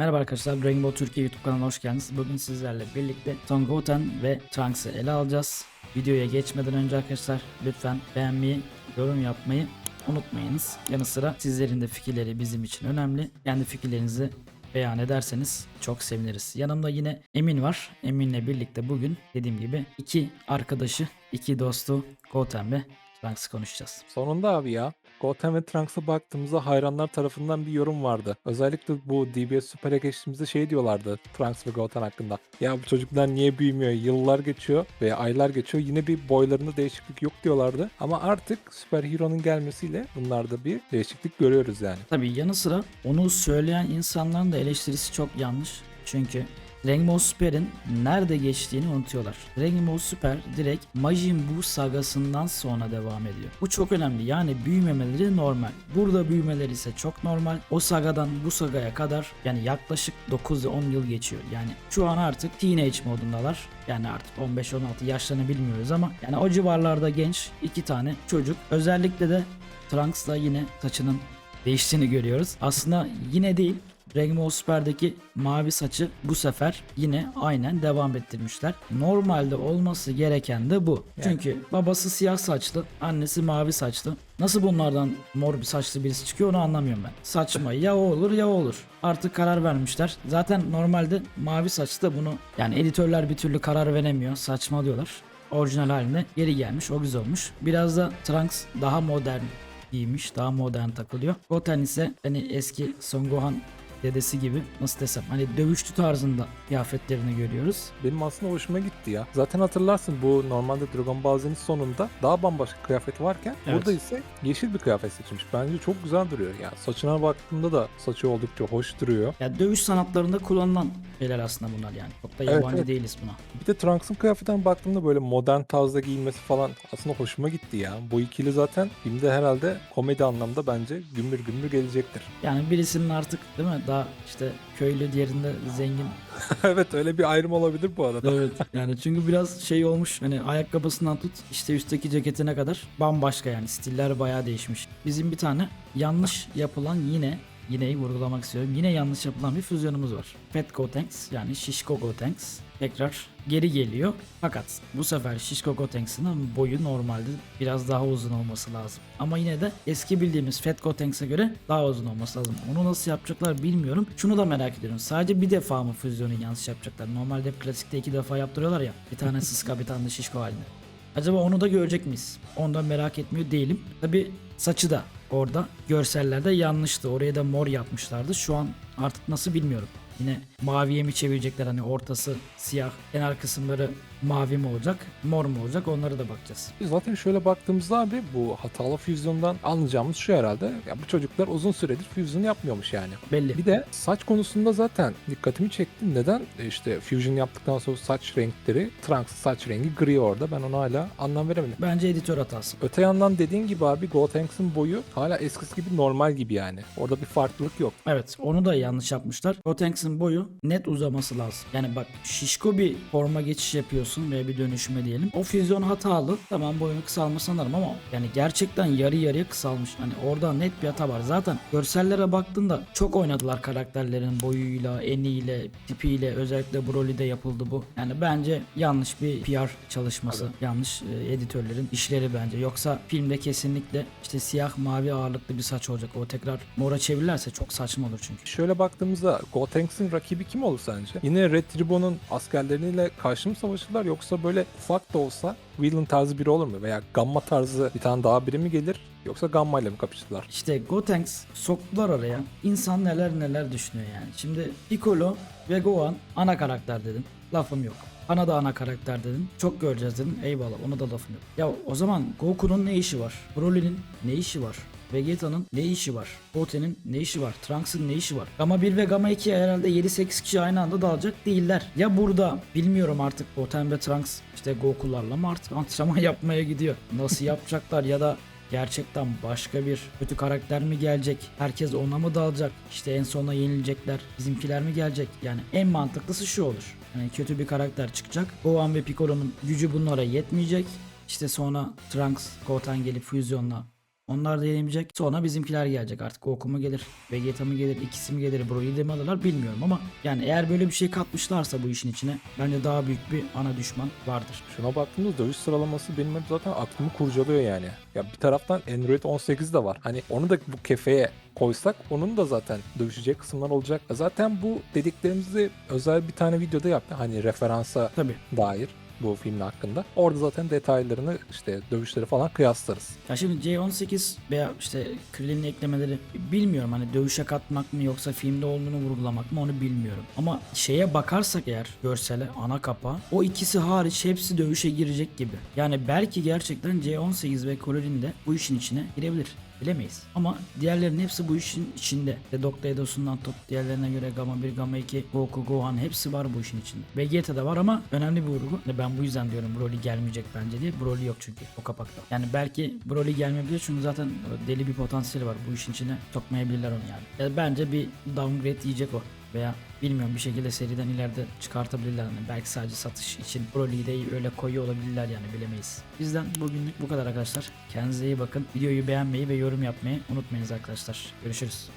Merhaba arkadaşlar, Rainbow Türkiye YouTube kanalına hoş geldiniz. Bugün sizlerle birlikte Son Goten ve Trunks'ı ele alacağız. Videoya geçmeden önce arkadaşlar lütfen beğenmeyi, yorum yapmayı unutmayınız. Yanı sıra sizlerin de fikirleri bizim için önemli. Kendi fikirlerinizi beyan ederseniz çok seviniriz. Yanımda yine Emin var. Emin'le birlikte bugün dediğim gibi iki arkadaşı, iki dostu Goten ve Trunks'ı konuşacağız. Sonunda abi ya. Gotham ve Trunks'a baktığımızda hayranlar tarafından bir yorum vardı. Özellikle bu DBS Super'e geçtiğimizde şey diyorlardı Trunks ve Gotham hakkında. Ya bu çocuklar niye büyümüyor? Yıllar geçiyor veya aylar geçiyor. Yine bir boylarında değişiklik yok diyorlardı. Ama artık Süper Hero'nun gelmesiyle bunlarda bir değişiklik görüyoruz yani. Tabii yanı sıra onu söyleyen insanların da eleştirisi çok yanlış. Çünkü Rainbow Super'in nerede geçtiğini unutuyorlar. Rainbow Super direkt Majin Buu sagasından sonra devam ediyor. Bu çok önemli. Yani büyümemeleri normal. Burada büyümeleri ise çok normal. O sagadan bu sagaya kadar yani yaklaşık 9-10 yıl geçiyor. Yani şu an artık teenage modundalar. Yani artık 15-16 yaşlarını bilmiyoruz ama yani o civarlarda genç iki tane çocuk. Özellikle de Trunks'la yine saçının değiştiğini görüyoruz. Aslında yine değil. Rainbow Super'daki mavi saçı bu sefer yine aynen devam ettirmişler. Normalde olması gereken de bu. Çünkü babası siyah saçlı, annesi mavi saçlı. Nasıl bunlardan mor bir saçlı birisi çıkıyor onu anlamıyorum ben. Saçma ya o olur ya o olur. Artık karar vermişler. Zaten normalde mavi saçlı da bunu yani editörler bir türlü karar veremiyor. Saçma diyorlar. Orijinal haline geri gelmiş. O güzel olmuş. Biraz da Trunks daha modern giymiş. Daha modern takılıyor. Goten ise hani eski Son Gohan dedesi gibi nasıl desem hani dövüşçü tarzında kıyafetlerini görüyoruz. Benim aslında hoşuma gitti ya. Zaten hatırlarsın bu normalde Dragon Ball Z'nin sonunda daha bambaşka kıyafet varken Evet. burada ise yeşil bir kıyafet seçilmiş. Bence çok güzel duruyor. Yani saçına baktığımda da saçı oldukça hoş duruyor. Ya dövüş sanatlarında kullanılan şeyler aslında bunlar yani. Çok da Evet, yabancı evet. değiliz buna. Bir de Trunks'ın kıyafetine baktığımda böyle modern tarzda giyinmesi falan aslında hoşuma gitti ya. Bu ikili zaten filmde herhalde komedi anlamda bence gümbür gümbür gelecektir. Yani birisinin artık değil mi daha işte köylü diğerinde zengin. evet öyle bir ayrım olabilir bu arada. Evet yani çünkü biraz şey olmuş hani ayakkabısından tut işte üstteki ceketine kadar bambaşka yani stiller bayağı değişmiş. Bizim bir tane yanlış yapılan yine yineyi vurgulamak istiyorum. Yine yanlış yapılan bir füzyonumuz var. Fat Gotenks yani Şişko Gotenks tekrar geri geliyor. Fakat bu sefer Şişko Gotenks'in boyu normalde biraz daha uzun olması lazım. Ama yine de eski bildiğimiz Fat Gotenks'e göre daha uzun olması lazım. Onu nasıl yapacaklar bilmiyorum. Şunu da merak ediyorum. Sadece bir defa mı füzyonu yanlış yapacaklar? Normalde klasikte iki defa yaptırıyorlar ya. Bir tane sıska bir tane de şişko halinde. Acaba onu da görecek miyiz? Ondan merak etmiyor değilim. Tabi saçı da orada görsellerde yanlıştı. Oraya da mor yapmışlardı. Şu an artık nasıl bilmiyorum. Yine maviye mi çevirecekler? Hani ortası siyah, kenar kısımları mavi mi olacak, mor mu olacak onlara da bakacağız. Zaten şöyle baktığımızda abi bu hatalı füzyondan anlayacağımız şu herhalde. Ya bu çocuklar uzun süredir füzyon yapmıyormuş yani. Belli. Bir de saç konusunda zaten dikkatimi çekti. Neden? E İşte fusion yaptıktan sonra saç renkleri, Trunks saç rengi gri orada. Ben ona hala anlam veremedim. Bence editör hatası. Öte yandan dediğin gibi abi Gotenks'in boyu hala eskisi gibi normal gibi yani. Orada bir farklılık yok. Evet onu da yanlış yapmışlar. Gotenks'in boyu net uzaması lazım. Yani bak şişko bir forma geçiş yapıyorsun ve bir dönüşüme diyelim. O füzyon hatalı. Tamam boyunu kısalmış sanırım ama yani gerçekten yarı yarıya kısalmış. Hani orada net bir hata var. Zaten görsellere baktığında çok oynadılar karakterlerin boyuyla, eniyle, tipiyle. Özellikle Broly'de yapıldı bu. Yani bence yanlış bir PR çalışması. Yanlış e, editörlerin işleri bence. Yoksa filmde kesinlikle işte siyah mavi ağırlıklı bir saç olacak. O tekrar mora çevirirlerse çok saçma olur çünkü. Şöyle baktığımızda Gotenks'in rakibi kim olur sence? Yine Red Ribbon'un askerleriyle karşı mı savaşırlar yoksa böyle ufak da olsa Whelan tarzı biri olur mu? Veya Gamma tarzı bir tane daha biri mi gelir? Yoksa Gamma ile mi kapışırlar? İşte Gotenks soktular oraya. İnsan neler neler düşünüyor yani. Şimdi Piccolo ve Gohan ana karakter dedim. Lafım yok. Ana da ana karakter dedim. Çok göreceğiz dedim. Eyvallah ona da lafım yok. Ya o zaman Goku'nun ne işi var? Broly'nin ne işi var? Vegeta'nın ne işi var? Goten'in ne işi var? Trunks'ın ne işi var? Gamma 1 ve Gamma 2 herhalde 7-8 kişi aynı anda dalacak değiller. Ya burada bilmiyorum artık Goten ve Trunks işte Goku'larla mı artık antrenman yapmaya gidiyor. Nasıl yapacaklar ya da Gerçekten başka bir kötü karakter mi gelecek? Herkes ona mı dalacak? İşte en sona yenilecekler. Bizimkiler mi gelecek? Yani en mantıklısı şu olur. Yani kötü bir karakter çıkacak. Gohan ve Piccolo'nun gücü bunlara yetmeyecek. İşte sonra Trunks, Goten gelip füzyonla Onlar da yayınlayacak. Sonra bizimkiler gelecek artık. Goku mu gelir, Vegeta mı gelir, ikisi mi gelir, Broly de mi alırlar bilmiyorum ama yani eğer böyle bir şey katmışlarsa bu işin içine bence daha büyük bir ana düşman vardır. Şuna baktığımız dövüş sıralaması benim hep zaten aklımı kurcalıyor yani. Ya bir taraftan Android 18 de var. Hani onu da bu kefeye koysak onun da zaten dövüşecek kısımlar olacak. Zaten bu dediklerimizi özel bir tane videoda yaptı. Hani referansa Tabii. dair bu filmin hakkında. Orada zaten detaylarını işte dövüşleri falan kıyaslarız. Ya şimdi C18 veya işte Krillin'in eklemeleri bilmiyorum hani dövüşe katmak mı yoksa filmde olduğunu vurgulamak mı onu bilmiyorum. Ama şeye bakarsak eğer görsele ana kapağı o ikisi hariç hepsi dövüşe girecek gibi. Yani belki gerçekten C18 ve Krillin de bu işin içine girebilir. Bilemeyiz. Ama diğerlerinin hepsi bu işin içinde. Ve Dokta Edosundan tut diğerlerine göre Gamma 1, Gamma 2, Goku, Gohan hepsi var bu işin içinde. Vegeta da var ama önemli bir vurgu. Ve Ben bu yüzden diyorum Broly gelmeyecek bence diye. Broly yok çünkü o kapakta. Yani belki Broly gelmeyebilir çünkü zaten deli bir potansiyeli var. Bu işin içine sokmayabilirler onu yani. Ya bence bir downgrade yiyecek o. Veya bilmiyorum bir şekilde seriden ileride çıkartabilirler. Yani belki sadece satış için Broly'yi de öyle koyuyor olabilirler yani bilemeyiz. Bizden bugünlük bu kadar arkadaşlar. Kendinize iyi bakın. Videoyu beğenmeyi ve yorum yapmayı unutmayınız arkadaşlar. Görüşürüz.